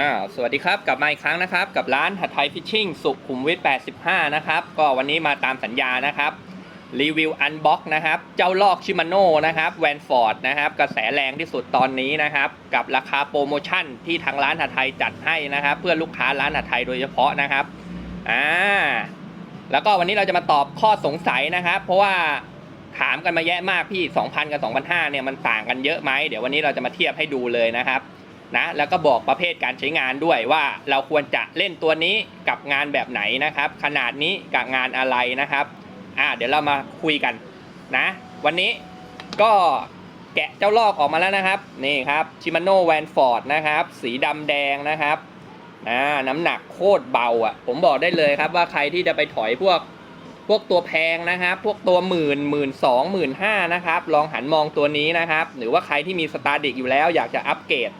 อ่าสวัสดีครับ กลับมาอีกครั้งนะครับ กับร้านหัดไทยฟิชชิ่งสุขุมวิท 85 นะครับ ก็วันนี้มาตามสัญญานะครับ รีวิวอันบ็อกนะครับ เจ้าลอกชิมาโน่นะครับแวนฟอร์ดนะครับ กระแสแรงที่สุดตอนนี้นะครับ กับราคาโปรโมชั่นที่ทางร้านหัดไทยจัดให้นะครับ เพื่อลูกค้าร้านหัดไทยโดยเฉพาะนะครับอ่าแล้วก็วันนี้เราจะมาตอบข้อสงสัยนะครับ เพราะว่าถามกันมาแยะมากพี่ 2,000 กับ 2,500เนี่ยมันต่างกันเยอะไหมเดี๋ยววันนี้เราจะมาเทียบให้ดูเลยนะครับ นะแล้วก็บอกประเภทการใช้งานด้วยว่าเราควรจะเล่นตัวนี้กับงานแบบไหนนะครับ ขนาดนี้กับงานอะไรนะครับอ่าเดี๋ยวเรามาคุยกันนะ วันนี้ก็แกะเจ้าลอกออกมาแล้วนะครับ นี่ครับชิมาโน่แวนฟอร์ดนะครับ สีดำแดงนะครับอ่าน้ำหนักโคตรเบาอะ ผมบอกได้เลยครับว่าใครที่จะไปถอยพวกพวกตัวแพงนะครับ พวกตัวหมื่นหมื่นสองหมื่นห้านะครับ ลองหันมองตัวนี้นะครับ หรือว่าใครที่มีสตาร์ดิกอยู่แล้วอยากจะอัปเกรด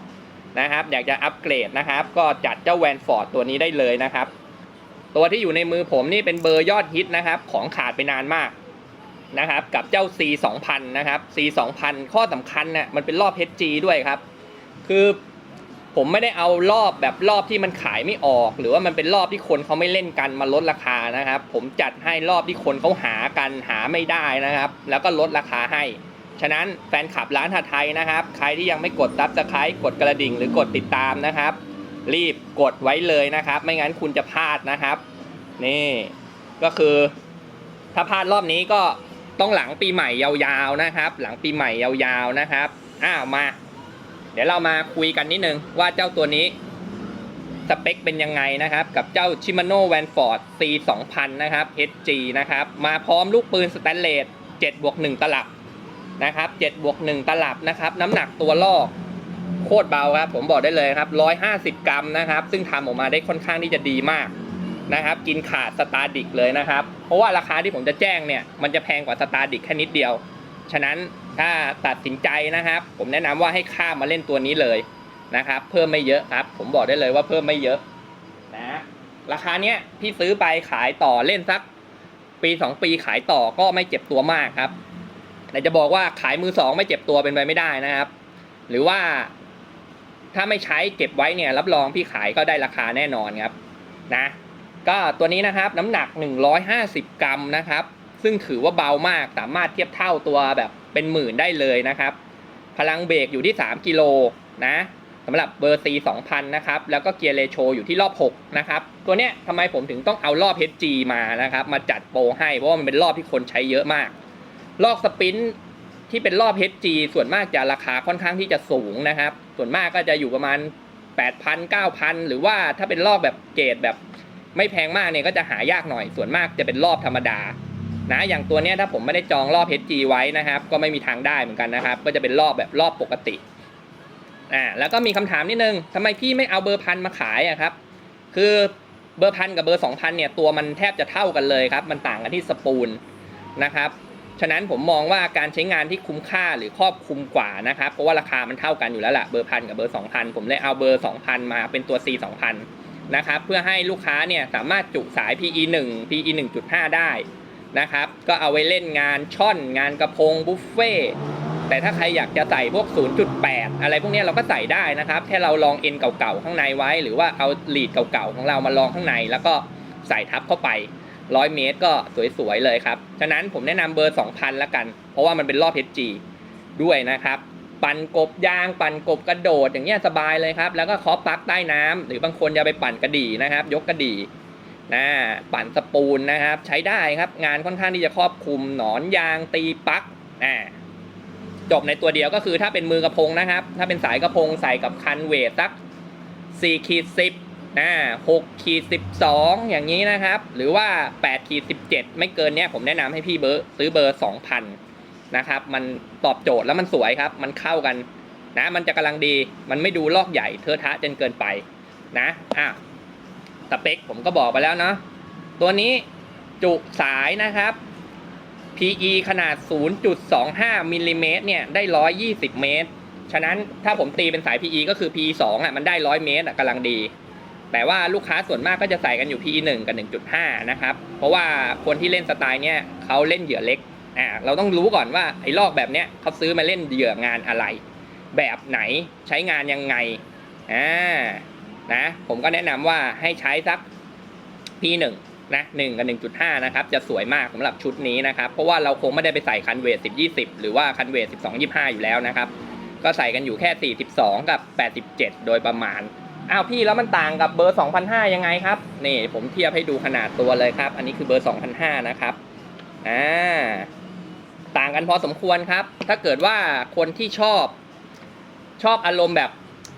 นะครับ อยากจะอัปเกรดนะครับ ก็จัดเจ้าแวนฟอร์ดตัวนี้ได้เลยนะครับ ตัวที่อยู่ในมือผมนี่เป็นเบอร์ยอดฮิตนะครับ ของขาดไปนานมากนะครับ กับเจ้า C 2 0 0นะครับ C 2 0 0ข้อสำคัญน่ะมันเป็นรอบ HG ด้วยครับ คือผมไม่ได้เอารอบแบบรอบที่มันขายไม่ออก หรือว่ามันเป็นรอบที่คนเขาไม่เล่นกันมาลดราคานะครับ ผมจัดให้รอบที่คนเขาหากันหาไม่ได้นะครับ แล้วก็ลดราคาให้ ฉะนั้นแฟนคลับร้านหาไทยนะครับ ใครที่ยังไม่กดซับสไครต์กดกระดิ่งหรือกดติดตามนะครับ รีบกดไว้เลยนะครับ ไม่งั้นคุณจะพลาดนะครับ นี่ก็คือ ถ้าพลาดรอบนี้ก็ต้องหลังปีใหม่ยาวๆนะครับ หลังปีใหม่ยาวๆนะครับอ้าวมา เดี๋ยวเรามาคุยกันนิดนึงว่าเจ้าตัวนี้สเปคเป็นยังไงนะครับ กับเจ้า Shimano Vanford C 2000นะครับ HG นะครับ มาพร้อมลูกปืนสแตนเลส7บวก1ตลับ นะครับ7บวก1ตลับนะครับ น้ำหนักตัวลอกโคตรเบาครับ ผมบอกได้เลยครับ 150 กรัมนะครับ ซึ่งทำออกมาได้ค่อนข้างที่จะดีมากนะครับ กินขาดสตาร์ดิกเลยนะครับ เพราะว่าราคาที่ผมจะแจ้งเนี่ย มันจะแพงกว่าสตาร์ดิกแค่นิดเดียว ฉะนั้นถ้าตัดสินใจนะครับ ผมแนะนำว่าให้ข้ามมาเล่นตัวนี้เลยนะครับ เพิ่มไม่เยอะครับ ผมบอกได้เลยว่าเพิ่มไม่เยอะนะราคาเนี้ยพี่ซื้อไปขายต่อเล่นสักปี 2 ปีขายต่อก็ไม่เจ็บตัวมากครับ แต่จะบอกว่าขายมือสองไม่เจ็บตัวเป็นไปไม่ได้นะครับ หรือว่าถ้าไม่ใช้เก็บไว้เนี่ย รับรองพี่ขายก็ได้ราคาแน่นอนครับนะ ก็ตัวนี้นะครับน้ำหนัก 150 กรัมนะครับ ซึ่งถือว่าเบามากสามารถเทียบเท่าตัวแบบเป็นหมื่นได้เลยนะครับ พลังเบรกอยู่ที่ 3 กิโลนะสำหรับเบอร์ C 2000 นะครับ แล้วก็เกียร์เรโชอยู่ที่รอบ 6 นะครับ ตัวเนี้ยทำไมผมถึงต้องเอารอบ HG มานะครับ มาจัดโปรให้ เพราะว่ามันเป็นรอบที่คนใช้เยอะมาก ลอกสปินที่เป็นรอบ HG ส่วนมากจะราคาค่อนข้างที่จะสูงนะครับ ส่วนมากก็จะอยู่ประมาณ 8,000 9,000 หรือว่าถ้าเป็นรอบแบบเกรดแบบไม่แพงมากเนี่ยก็จะหายากหน่อย ส่วนมากจะเป็นรอบธรรมดา นะ อย่างตัวเนี้ยถ้าผมไม่ได้จองรอบ HG ไว้นะครับ ก็ไม่มีทางได้เหมือนกันนะครับ ก็จะเป็นรอบแบบรอบปกติ อ่า แล้วก็มีคำถามนิดนึงทำไมพี่ไม่เอาเบอร์พันมาขายอะครับ คือเบอร์พันกับเบอร์สองพันเนี่ยตัวมันแทบจะเท่ากันเลยครับ มันต่างกันที่สปูลนะครับ ฉะนั้นผมมองว่าการใช้งานที่คุ้มค่าหรือครอบคลุมกว่านะครับ เพราะว่าราคามันเท่ากันอยู่แล้วล่ะ เบอร์พันกับเบอร์สองพันผมเลยเอาเบอร์สองพันมาเป็นตัว C สองพันนะครับ เพื่อให้ลูกค้าเนี่ยสามารถจุสาย PE 1 PE 1.5 ได้นะครับ ก็เอาไว้เล่นงานช่อนงานกระพงบุฟเฟ่แต่ถ้าใครอยากจะใส่พวก 0.8 อะไรพวกนี้เราก็ใส่ได้นะครับ แค่เราลองเอ็นเก่าๆข้างในไว้ หรือว่าเอาลีดเก่าๆของเรามาลองข้างใน แล้วก็ใส่ทับเข้าไป 100 เมตรก็สวยๆเลยครับ ฉะนั้นผมแนะนำเบอร์ 2,000 ละกัน เพราะว่ามันเป็นรอบ HG ด้วยนะครับ ปั่นกบยาง ปั่นกบกระโดดอย่างเงี้ยสบายเลยครับ แล้วก็คาะปลั๊กใต้น้ำหรือบางคนจะไปปั่นกระดี่นะครับ ยกกระดี่นะปั่นสปูลนะครับ ใช้ได้ครับ งานค่อนข้างที่จะครอบคลุมหนอนยางตีปักอ่าจบในตัวเดียวก็คือถ้าเป็นมือกระพงนะครับ ถ้าเป็นสายกระพงใส่กับคันเวทสัก4ขีด10 นะ6ขีด12อย่างนี้นะครับ หรือว่า8ขีด17ไม่เกินเนี้ยผมแนะนำให้พี่เบอร์ซื้อเบอร์2,000นะครับ มันตอบโจทย์แล้วมันสวยครับ มันเข้ากันนะ มันจะกำลังดี มันไม่ดูลอกใหญ่เทอะทะจนเกินไปนะอะสเปคผมก็บอกไปแล้วเนาะตัวนี้จุสายนะครับ PE ขนาด 0.25มิลลิเมตรเนี่ย ได้ 120 เมตร ฉะนั้นถ้าผมตีเป็นสาย PE ก็คือ PE 2อะ มันได้ 100 เมตรอะกำลังดี แต่ว่าลูกค้าส่วนมากก็จะใส่กันอยู่ PE 1 กับ 1.5 นะครับ เพราะว่าคนที่เล่นสไตล์เนี้ยเขาเล่นเหยื่อเล็กอ่าเราต้องรู้ก่อนว่าไอ้ลอกแบบเนี้ยเขาซื้อมาเล่นเหยื่องานอะไร แบบไหนใช้งานยังไงอ่านะผมก็แนะนำว่าให้ใช้สัก P1 นะ1กับ1.5นะครับจะสวยมากสำหรับชุดนี้นะครับ เพราะว่าเราคงไม่ได้ไปใส่คันเวท10 20หรือว่าคันเวท12 25อยู่แล้วนะครับ ก็ใส่กันอยู่แค่42กับ87โดยประมาณ อ้าวพี่แล้วมันต่างกับเบอร์2,500ยังไงครับ นี่ผมเทียบให้ดูขนาดตัวเลยครับ อันนี้คือเบอร์2,500นะครับอ่าต่างกันพอสมควรครับ ถ้าเกิดว่าคนที่ชอบชอบอารมณ์แบบ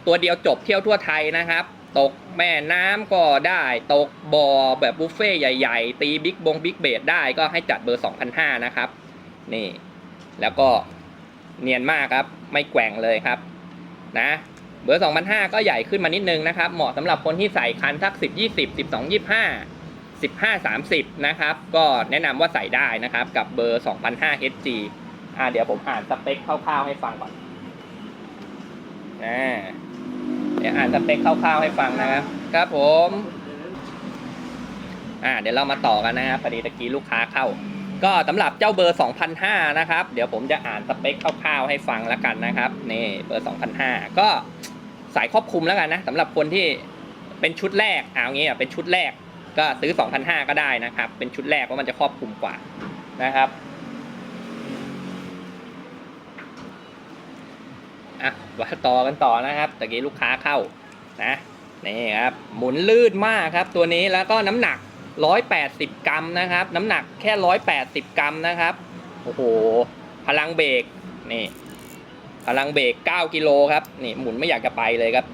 ตัวเดียวจบเที่ยวทั่วไทยนะครับ ตกแม่น้ำก็ได้ ตกบ่อแบบบุฟเฟ่ใหญ่ๆ ตีบิ๊กบงบิ๊กเบดได้ก็ให้จัดเบอร์2,500นะครับ นี่ แล้วก็เนียนมากครับ ไม่แกว่งเลยครับ นะ เบอร์2,500ก็ใหญ่ขึ้นมานิดนึงนะครับ เหมาะสำหรับคนที่ใส่คันสัก 10 20 12 25 15 30 นะครับ ก็แนะนำว่าใส่ได้นะครับ กับเบอร์2,500 HG อ่าเดี๋ยวผมอ่านสเปคคร่าวๆให้ฟังก่อนอ่าเดี๋ยวอ่านสเปคคร่าวๆให้ฟังนะครับ ครับผม อ่าเดี๋ยวเรามาต่อกันนะครับพอดีตะกี้ลูกค้าเข้า ก็สำหรับเจ้าเบอร์2,500นะครับ เดี๋ยวผมจะอ่านสเปคคร่าวๆให้ฟังแล้วกันนะครับ นี่เบอร์2,500ก็ สายครอบคลุมแล้วกันนะสำหรับคนที่เป็นชุดแรกเอางี้อะเป็นชุดแรกก็ซื้อ 2,500 ก็ได้นะครับ เป็นชุดแรกเพราะมันจะครอบคลุมกว่านะครับอะว่าต่อกันต่อนะครับตะกี้ลูกค้าเข้านะนี่ครับหมุนลื่นมากครับตัวนี้แล้วก็น้ำหนัก 180 กรัมนะครับ น้ำหนักแค่ 180 กรัมนะครับโอ้โหพลังเบรกนี่ พลังเบรก9กิโลครับนี่หมุนไม่อยากจะไปเลยครับ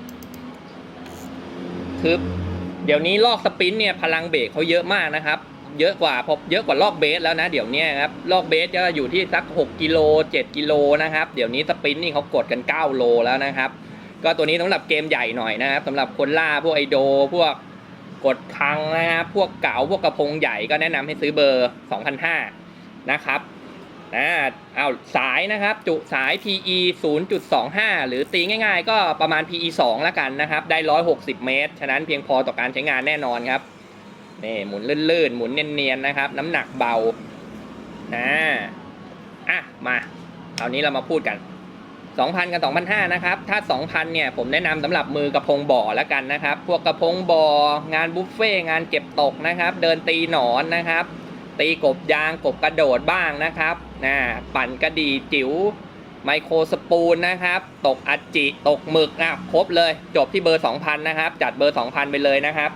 คือเดี๋ยวนี้ลอกสปินเนี่ยพลังเบรกเขาเยอะมากนะครับ เยอะกว่าพบเยอะกว่าลอกเบสแล้วนะ เดี๋ยวนี้ครับลอกเบสก็อยู่ที่สัก6กิโล7กิโลนะครับ เดี๋ยวนี้สปินนี่เขากดกัน9โลแล้วนะครับ ก็ตัวนี้สำหรับเกมใหญ่หน่อยนะครับสำหรับคนล่าพวกไอโดพวกกดคังนะครับพวกเก๋าพวกกระพงใหญ่ก็แนะนำให้ซื้อเบอร์2,500นะครับ อ่าเอาสายนะครับ จุสาย PE 0.25 หรือตีง่ายๆ ก็ประมาณ PE 2แล้วกันนะครับ ได้ 160 เมตร ฉะนั้นเพียงพอต่อการใช้งานแน่นอนครับนี่หมุนลื่นๆ หมุนเนียนๆนะครับ น้ำหนักเบานะอะมาคราวนี้เรามาพูดกัน 2,000 กับ 2,500 นะครับ ถ้า 2,000 เนี่ย ผมแนะนำสำหรับมือกระพงบ่อแล้วกันนะครับ พวกกระพงบ่อ งานบุฟเฟ่งานเก็บตกนะครับ เดินตีหนอนนะครับ ตีกบยางกบกระโดดบ้างนะครับนะปั่นกระดีจิ๋วไมโครสปูนนะครับ ตกอัจิ ตกหมึกอะครบเลย จบที่เบอร์ 2,000 นะครับ จัดเบอร์ 2,000 ไปเลยนะครับ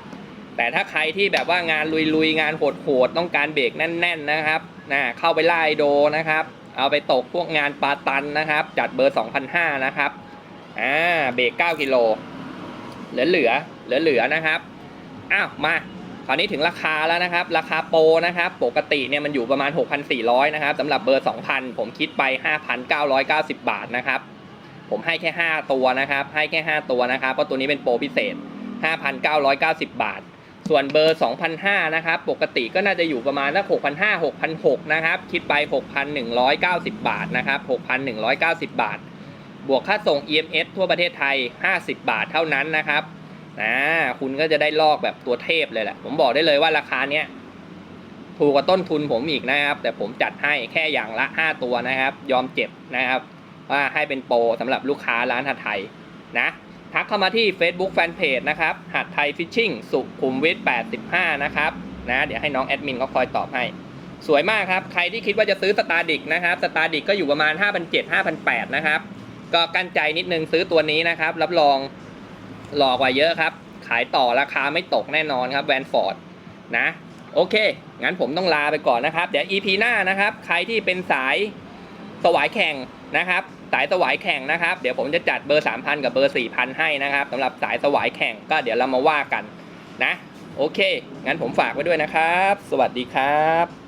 แต่ถ้าใครที่แบบว่างานลุยๆ งานโหดๆ ต้องการเบรกแน่น ๆ นะครับนะเข้าไปไล่โดนะครับ เอาไปตกพวกงานปาตันนะครับ จัดเบอร์ 2,500 นะครับอ่าเบรก 9 กิโล เหลือเหลือเหลือเหลือนะครับ อ้าว มา คราวนี้ถึงราคาแล้วนะครับ ราคาโปรนะครับ ปกติเนี่ยมันอยู่ประมาณ 6,400 นะครับสำหรับเบอร์ 2,000 ผมคิดไป 5,990 บาทนะครับ ผมให้แค่ 5 ตัวนะครับ ให้แค่ 5 ตัวนะครับ เพราะตัวนี้เป็นโปรพิเศษ 5,990 บาท ส่วนเบอร์2,005นะครับ ปกติก็น่าจะอยู่ประมาณสัก6,500 6,600 นะครับ คิดไป 6,190 บาทนะครับ 6,190 บาท บวกค่าส่ง EMS ทั่วประเทศไทย 50 บาทเท่านั้นนะครับ นะคุณก็จะได้ลอกแบบตัวเทพเลยแหละ ผมบอกได้เลยว่าราคาเนี้ยถูกกว่าต้นทุนผมอีกนะครับ แต่ผมจัดให้แค่อย่างละ 5 ตัวนะครับ ยอมเจ็บนะครับ ว่าให้เป็นโปรสำหรับลูกค้าร้านหัดไทยนะทักเข้ามาที่ Facebook Fanpage นะครับหัดไทยฟิชชิ่งสุขุมวิท85 นะครับนะเดี๋ยวให้น้องแอดมินเขาคอยตอบให้ สวยมากครับ ใครที่คิดว่าจะซื้อสตาร์ดิกนะครับสตาร์ดิกก็อยู่ประมาณ 5,700 5,800 นะครับ ก็กั้นใจนิดนึงซื้อตัวนี้นะครับ รับรอง หลอกกว่าเยอะครับ ขายต่อราคาไม่ตกแน่นอนครับแวนฟอร์ดนะ โอเค งั้นผมต้องลาไปก่อนนะครับ เดี๋ยว EP หน้านะครับ ใครที่เป็นสายสวายแข่งนะครับ สายสวายแข่งนะครับ เดี๋ยวผมจะจัดเบอร์ 3,000 กับเบอร์ 4,000 ให้นะครับสำหรับสายสวายแข่งก็เดี๋ยวเรามาว่ากันนะ โอเค งั้นผมฝากไว้ด้วยนะครับ สวัสดีครับ